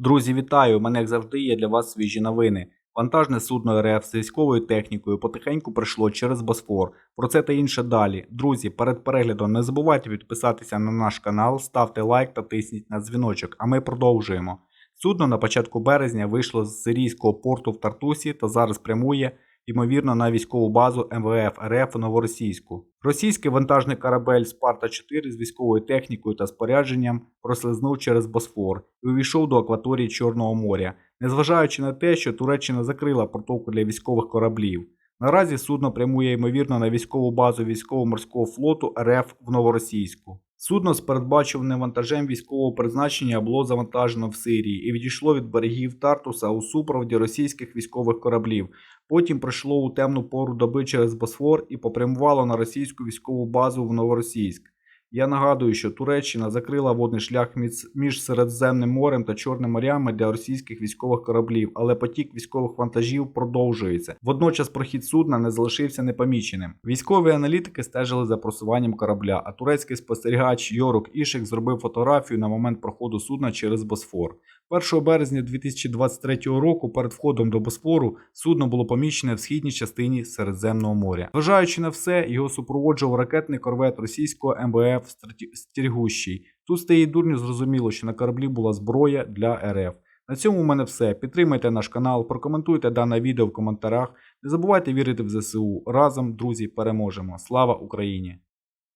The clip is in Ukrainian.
Друзі, вітаю! Мене як завжди є для вас свіжі новини. Вантажне судно РФ з військовою технікою потихеньку прийшло через Босфор. Про це та інше далі. Друзі, перед переглядом не забувайте підписатися на наш канал, ставте лайк та тисніть на дзвіночок, а ми продовжуємо. Судно на початку березня вийшло з сирійського порту в Тартусі та зараз прямує, ймовірно, на військову базу МВФ РФ у Новоросійську. Російський вантажний корабель Спарта 4 з військовою технікою та спорядженням прослизнув через Босфор і увійшов до акваторії Чорного моря, незважаючи на те, що Туреччина закрила портовку для військових кораблів. Наразі судно прямує ймовірно на військову базу військово-морського флоту РФ в Новоросійську. Судно з передбачуваним вантажем військового призначення було завантажено в Сирії і відійшло від берегів Тартуса у супроводі російських військових кораблів. Потім пройшло у темну пору доби через Босфор і попрямувало на російську військову базу в Новоросійськ. Я нагадую, що Туреччина закрила водний шлях між- Середземним морем та Чорним морями для російських військових кораблів, але потік військових вантажів продовжується. Водночас прохід судна не залишився непоміченим. Військові аналітики стежили за просуванням корабля, а турецький спостерігач Йорук Ішек зробив фотографію на момент проходу судна через Босфор. 1 березня 2023 року перед входом до Босфору судно було помічене в східній частині Середземного моря. Зважаючи на все, його супроводжував ракетний корвет російського МВФ «Страті- Стерігущий. Тут стає дурню зрозуміло, що на кораблі була зброя для РФ. На цьому у мене все. Підтримайте наш канал, прокоментуйте дане відео в коментарях. Не забувайте вірити в ЗСУ. Разом, друзі, переможемо. Слава Україні!